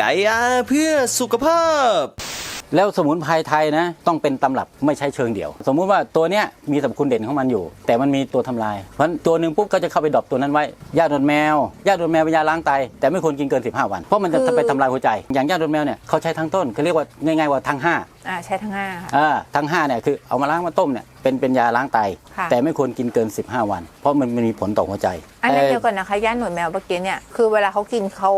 ไก่อาเพื่อสุขภาพ แล้วสมุนไพรไทยนะ ต้องเป็นตำรับไม่ใช่เชิงเดี่ยว สมมุติว่าตัวเนี้ยมีสรรพคุณเด่นของมันอยู่ แต่มันมีตัวทำลาย เพราะฉะนั้นตัวหนึ่งปุ๊บก็จะเข้าไปดรอปตัวนั้นไว้ยาดนแมวยาดนแมวเป็นยาล้างไตแต่ไม่ควรกินเกิน 15 วัน เพราะมันจะคือ ไปทำลายหัวใจ อย่างยาดนแมวเนี่ยเขาใช้ทั้งต้นเขาเรียกว่าง่ายๆว่าทั้งห้า อ่าใช้ทั้งห้าค่ะ อ่าทั้งห้าเนี่ยคือเอามาล้างมาต้มเนี่ยเป็นเป็นยาล้างไต ค่ะ แต่ไม่ควรกินเกิน 15 วัน เพราะมันมันมีผลต่อหัวใจอันนั้นแต่เดียวกันนะคะย่าหนวดแมวเมื่อกี้เนี่ยคือเวลาเขากินเขา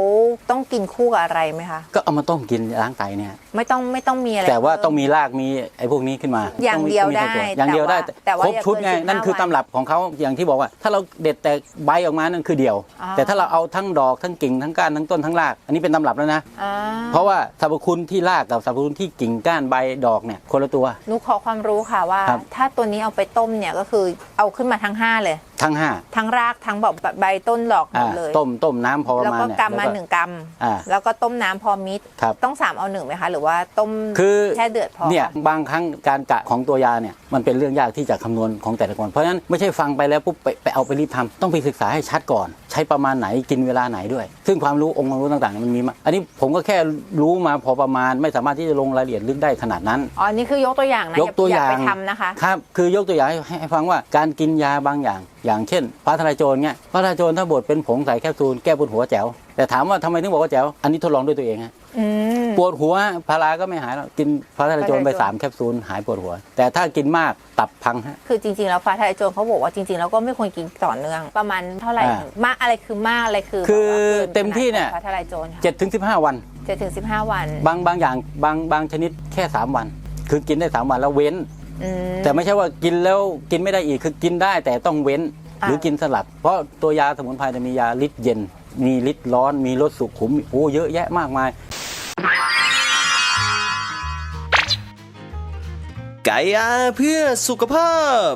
ต้องกินคู่กับอะไรไหมคะก็เอามาต้มกินล้างไตเนี่ยไม่ต้องไม่ต้องมีอะไรแต่ว่าเพิ่ต้องมีรากมีไอ้พวกนี้ขึ้นมาอย่างเดียวต้องมีได้ต้องมีอย่างเดียวได้แต่ว่าครบชุดไงแต่ว่าอย่าเกินนั่นคือ15ตำรับของเขาอย่างที่บอกว่า ถ้าเราเด็ดแต่ใบออกมานั่นคือเดียวอ๋อแต่ถ้าเราเอาทั้งดอกทั้งกิ่งทั้งก้านทั้งต้นทั้งรากอันนี้เป็นตำรับแล้วนะ อ่าเพราะว่าสรรพคุณที่รากกับสรรพคุณที่กิ่งก้านใบดอกเนี่ยคนละตัว หนูขอความรู้ค่ะว่า ครับ ถ้าตัวนี้เอาไปต้มเนี่ยก็คือ เอาขึ้นมาทั้งห้าเลย ทั้งห้าทั้งรากทั้งแบบใบต้นดอกหมอ่าดเลย ต้มต้มน้ำพอประแล้วมาณก็เนี่ยกำมาแล้วหนึ่งกอ่าำแล้วก็ต้มน้ำพอมิดครับ ต้องสามเอาหนึ่งไหมคะ หรือว่าต้มคือแค่เดือดพอเนี่ยคะบางครั้งการกะของตัวยาเนี่ยมันเป็นเรื่องยากที่จะคำนวณของแต่ละคน เพราะฉะนั้นไม่ใช่ฟังไปแล้วปุ๊บไปไปเอาไปรีบทำต้องไปศึกษาให้ชัดก่อน ใช้ประมาณไหนกินเวลาไหนด้วย ซึ่งความรู้องค์ความรู้ต่างๆเนี่ยมันมีมาอันนี้ผมก็แค่รู้มาพอประมาณไม่สามารถที่จะลงรายละเอียดลึกได้ขนาดนั้น อ๋อนี่คือยกตัวอย่างนะยกตัวอย่างไปทำนะคะ ครับคือยกตัวอย่างให้ให้ให้ฟังว่าการกินยาบางอย่าง อย่างเช่นฟ้าทลายโจรเนี่ยฟ้าทลายโจรถ้าบดเป็นผงใส่แคปซูลแก้ปวดหัวแจ๋วแต่ถามว่าทำไมถึงบอกว่าแจ๋วอันนี้ทดลองด้วยตัวเองฮะอืมปวดหัวพาราก็ไม่หายหรอกกินฟ้าทลายโจรไปฟ้าทลายโจรสามแคปซูลหายปวดหัว แต่ถ้ากินมากตับพังฮะคือจริง ๆ แล้วฟ้าทลายโจรเขาบอกว่าจริงๆแล้วก็ไม่ควรกินต่อเนื่อง ประมาณเท่าไหร่อ่ามากอะไรคือมากอะไรคือ คือแบบว่ากินเต็มที่เนี่ยขนาดของฟ้าทลายโจรค่ะเจ็ดถึงสิบห้าวันเจ็ดถึงสิบห้าวัน บางบางอย่างบางบางชนิดแค่ 3 วัน คือกินได้ 3 วันแล้วเว้น อืม แต่ไม่ใช่ว่ากินแล้วกินไม่ได้อีกคือกินได้แต่ต้องเว้นอ่าหรือกินสลับ เพราะตัวยาสมุนไพรจะมียาฤทธิ์เย็น มีฤทธิ์ร้อน มีรสสุขุมโอ้เยอะแยะมากมาย ไก่อาเพื่อสุขภาพ